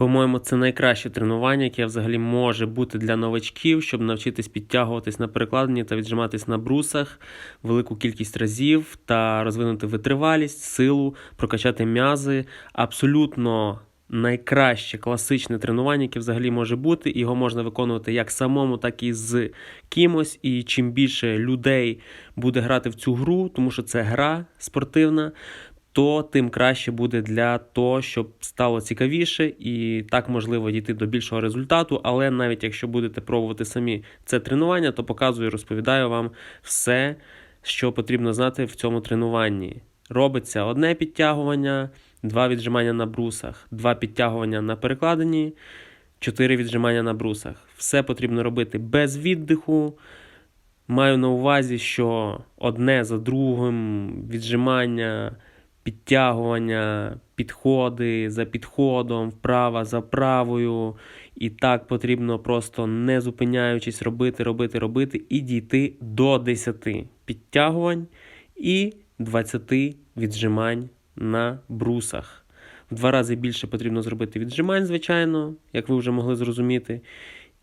По-моєму, це найкраще тренування, яке взагалі може бути для новачків, щоб навчитись підтягуватись на перекладенні та віджиматись на брусах велику кількість разів та розвинути витривалість, силу, прокачати м'язи. Абсолютно найкраще класичне тренування, яке взагалі може бути. Його можна виконувати як самому, так і з кимось. І чим більше людей буде грати в цю гру, тому що це гра спортивна то тим краще буде для того, щоб стало цікавіше і так можливо дійти до більшого результату. Але навіть якщо будете пробувати самі це тренування, то показую, і розповідаю вам все, що потрібно знати в цьому тренуванні. Робиться одне підтягування, два віджимання на брусах, два підтягування на перекладині, чотири віджимання на брусах. Все потрібно робити без віддиху. Маю на увазі, що одне за другим віджимання підтягування, підходи за підходом, вправа за правою. І так потрібно просто не зупиняючись, робити, робити, робити і дійти до 10 підтягувань і 20 віджимань на брусах. В два рази більше потрібно зробити віджимань, звичайно, як ви вже могли зрозуміти.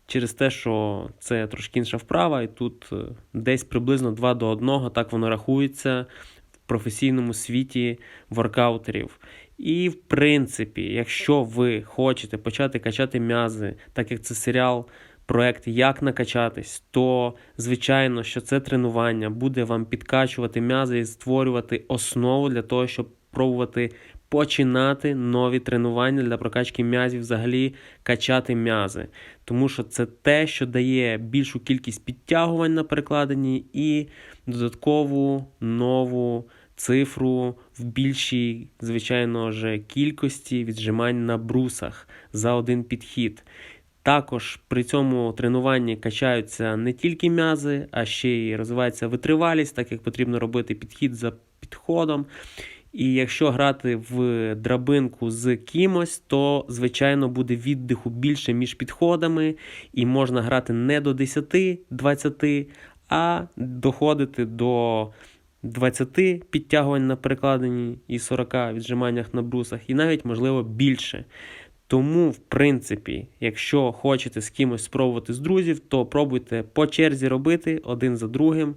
Через те, що це трошки інша вправа, і тут е, десь приблизно 2 до 1, так воно рахується професійному світі воркаутерів. І, в принципі, якщо ви хочете почати качати м'язи, так як це серіал, проект Як накачатись, то звичайно, що це тренування буде вам підкачувати м'язи і створювати основу для того, щоб пробувати починати нові тренування для прокачки м'язів, взагалі качати м'язи. Тому що це те, що дає більшу кількість підтягувань на перекладенні і додаткову нову цифру в більшій, звичайно ж, кількості віджимань на брусах за один підхід. Також при цьому тренуванні качаються не тільки м'язи, а ще й розвивається витривалість, так як потрібно робити підхід за підходом. І якщо грати в драбинку з кимось, то, звичайно, буде віддиху більше між підходами, і можна грати не до 10-20, а доходити до 20 підтягувань на перекладенні і 40 віджиманнях на брусах, і навіть, можливо, більше. Тому, в принципі, якщо хочете з кимось спробувати з друзів, то пробуйте по черзі робити один за другим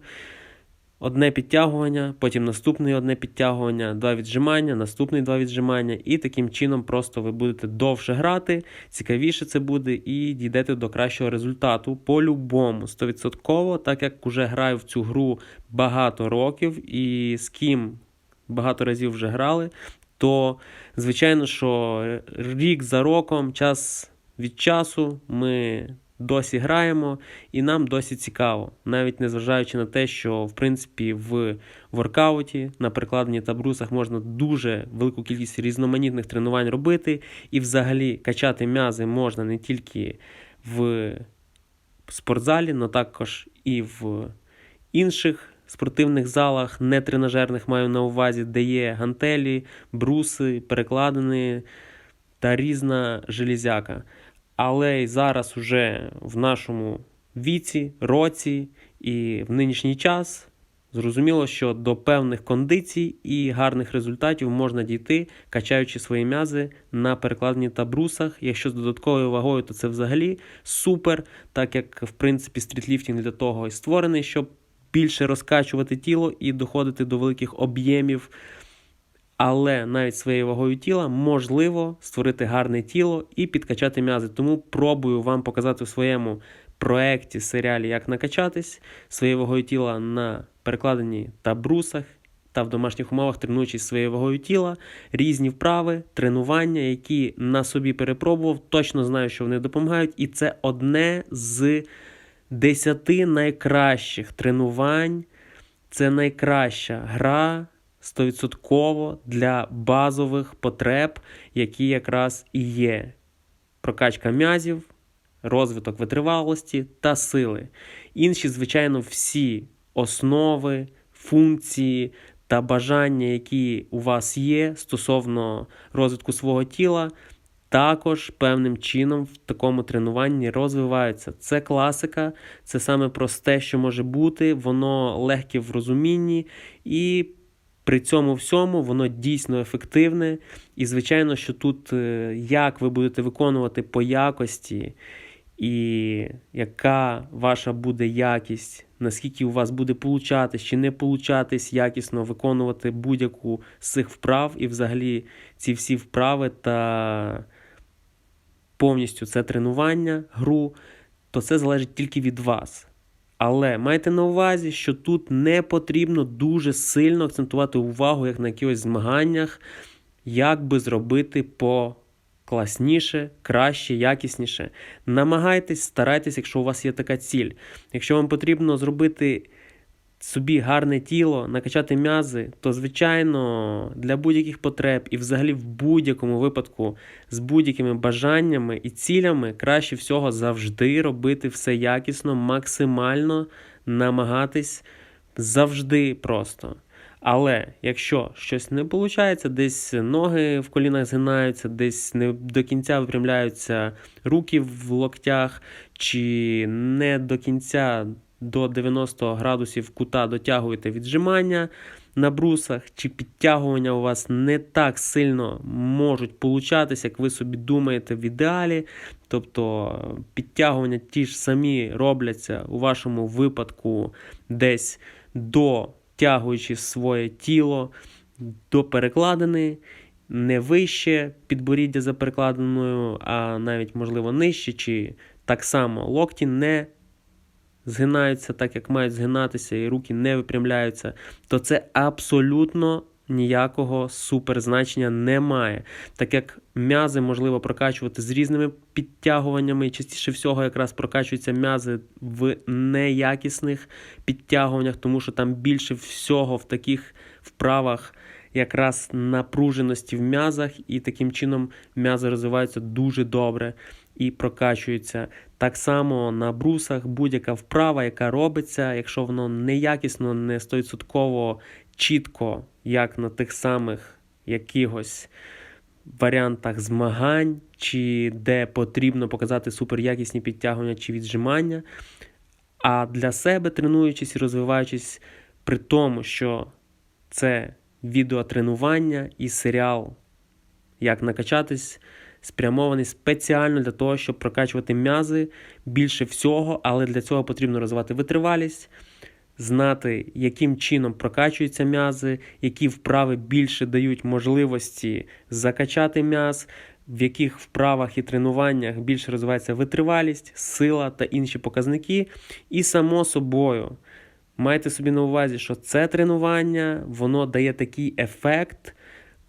одне підтягування, потім наступне одне підтягування, два віджимання, наступне два віджимання, і таким чином просто ви будете довше грати, цікавіше це буде, і дійдете до кращого результату. По-любому, 100%, так як вже граю в цю гру багато років і з ким багато разів вже грали, то звичайно, що рік за роком, час від часу ми досі граємо, і нам досі цікаво, навіть незважаючи на те, що в принципі в воркауті на перекладенні та брусах можна дуже велику кількість різноманітних тренувань робити, і взагалі качати м'язи можна не тільки в спортзалі, але також і в інших. Спортивних залах, не тренажерних маю на увазі, де є гантелі, бруси, перекладини та різна железяка. Але й зараз, уже в нашому віці, році і в нинішній час зрозуміло, що до певних кондицій і гарних результатів можна дійти, качаючи свої м'язи на перекладенні та брусах. Якщо з додатковою вагою, то це взагалі супер, так як в принципі стрітліфтінг для того і створений, щоб більше розкачувати тіло і доходити до великих об'ємів але навіть своєю вагою тіла можливо створити гарне тіло і підкачати м'язи. Тому пробую вам показати в своєму проєкті, серіалі Як накачатись своєю вагою тіла на перекладенні та брусах. Та в домашніх умовах тренуючись своєю вагою тіла, різні вправи, тренування, які на собі перепробував, точно знаю, що вони допомагають. І це одне з десяти найкращих тренувань. Це найкраща гра стовідсотково для базових потреб, які якраз і є прокачка м'язів, розвиток витривалості та сили. Інші, звичайно, всі основи, функції та бажання, які у вас є стосовно розвитку свого тіла. Також певним чином в такому тренуванні розвиваються. Це класика, це саме просте, що може бути, воно легке в розумінні і При цьому всьому воно дійсно ефективне. І, звичайно, що тут е, як ви будете виконувати по якості, і яка ваша буде якість, наскільки у вас буде получатись чи не получатись якісно виконувати будь-яку з цих вправ, і взагалі ці всі вправи та повністю це тренування, гру, то це залежить тільки від вас. Але майте на увазі, що тут не потрібно дуже сильно акцентувати увагу, як на якихось змаганнях, як би зробити по класніше, краще, якісніше. Намагайтесь, старайтесь, якщо у вас є така ціль. Якщо вам потрібно зробити собі гарне тіло, накачати м'язи, то, звичайно, для будь-яких потреб і взагалі в будь-якому випадку з будь-якими бажаннями і цілями краще всього завжди робити все якісно, максимально намагатись завжди просто. Але якщо щось не виходить, десь ноги в колінах згинаються, десь не до кінця випрямляються руки в локтях, чи не до кінця до 90 градусів кута дотягуєте віджимання на брусах, чи підтягування у вас не так сильно можуть получатися, як ви собі думаєте в ідеалі. Тобто підтягування ті ж самі робляться у вашому випадку десь дотягуючи своє тіло до перекладини. Не вище підборіддя за перекладиною, а навіть, можливо, нижче, чи так само локті не згинаються так, як мають згинатися, і руки не випрямляються, то це абсолютно ніякого суперзначення немає. Так як м'язи можливо прокачувати з різними підтягуваннями, частіше всього якраз прокачуються м'язи в неякісних підтягуваннях, тому що там більше всього в таких вправах. Якраз напруженості в м'язах, і таким чином м'язи розвиваються дуже добре і прокачуються. Так само на брусах будь-яка вправа, яка робиться, якщо воно неякісно, не 100% чітко, як на тих самих якихось варіантах змагань, чи де потрібно показати суперякісні підтягування чи віджимання. А для себе тренуючись і розвиваючись, при тому, що це відеотренування і серіал, як накачатись спрямований спеціально для того, щоб прокачувати м'язи більше всього, але для цього потрібно розвивати витривалість, знати, яким чином прокачуються м'язи, які вправи більше дають можливості закачати м'яз. В яких вправах і тренуваннях більше розвивається витривалість, сила та інші показники. І, само собою, майте собі на увазі, що це тренування воно дає такий ефект,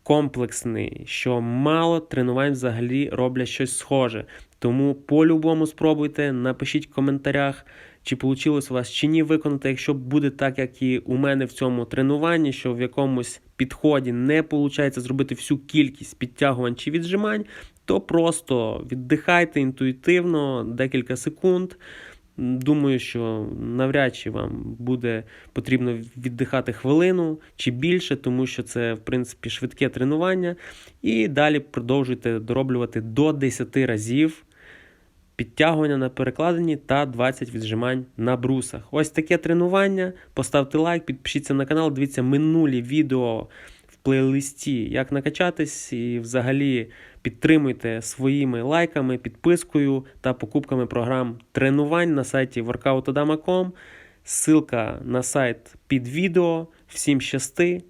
комплексний, що мало тренувань взагалі роблять щось схоже. Тому по-любому спробуйте, напишіть в коментарях, чи вийшло у вас чи ні виконати. Якщо буде так, як і у мене в цьому тренуванні, що в якомусь підході не виходить зробити всю кількість підтягувань чи віджимань, то просто віддихайте інтуїтивно декілька секунд. Думаю, що навряд чи вам буде потрібно віддихати хвилину чи більше, тому що це, в принципі, швидке тренування. І далі продовжуйте дороблювати до 10 разів підтягування на перекладині та 20 віджимань на брусах. Ось таке тренування. Поставте лайк, підпишіться на канал, дивіться минулі відео плейлисті, як накачатись, і взагалі підтримуйте своїми лайками, підпискою та покупками програм тренувань на сайті workoutodama.com. Ссылка на сайт під відео. Всім щасти!